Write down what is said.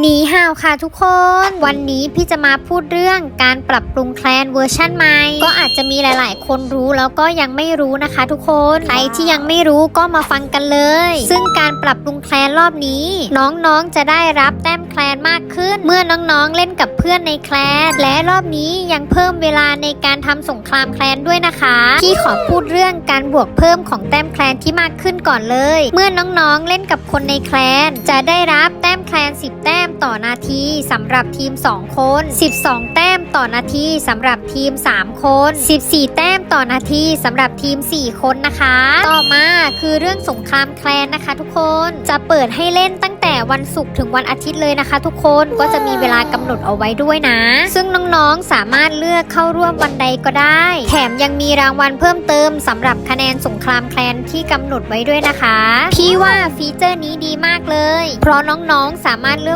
หนีห่าวค่ะทุกคน วันนี้พี่จะมาพูดเรื่องการปรับปรุงแคลนเวอร์ชั่นใหม่ ก็อาจจะมีหลาย ๆ คนรู้แล้วก็ยังไม่รู้นะคะทุกคน ใครที่ยังไม่รู้ก็มาฟังกันเลย ซึ่งการปรับปรุงแคลนรอบนี้ น้องๆจะได้รับแต้มแคลนมากขึ้น เมื่อน้องๆเล่นกับเพื่อนในแคลน และรอบนี้ยังเพิ่มเวลาในการทำสงครามแคลนด้วยนะคะพี่ขอพูดเรื่องการบวกเพิ่มของแต้มแคลนที่มากขึ้นก่อนเลย เมื่อน้องๆเล่นกับคนในแคลน จะได้รับแต้มแคลน 10 แต้มมต่อนาทีสำหรับทีม 2 คน 12 แต้มต่อนาทีสำหรับทีม 3 คน 14 แต้มต่อนาทีสำหรับทีม 4 คนนะคะ ต่อมาคือเรื่องสงครามแคลนนะคะ ทุกคนจะเปิดให้เล่นตั้งแต่วันศุกร์ถึงวันอาทิตย์เลยนะคะ ทุกคนก็จะมีเวลากำหนดเอาไว้ด้วยนะ ซึ่งน้องๆสามารถเลือกเข้าร่วมวันใดก็ได้ แถมยังมีรางวัลเพิ่มเติมสำหรับคะแนนสงครามแคลนที่กำหนดไว้ด้วยนะคะ พี่ว่าฟีเจอร์นี้ดีมากเลย เพราะน้องๆสามารถเลือก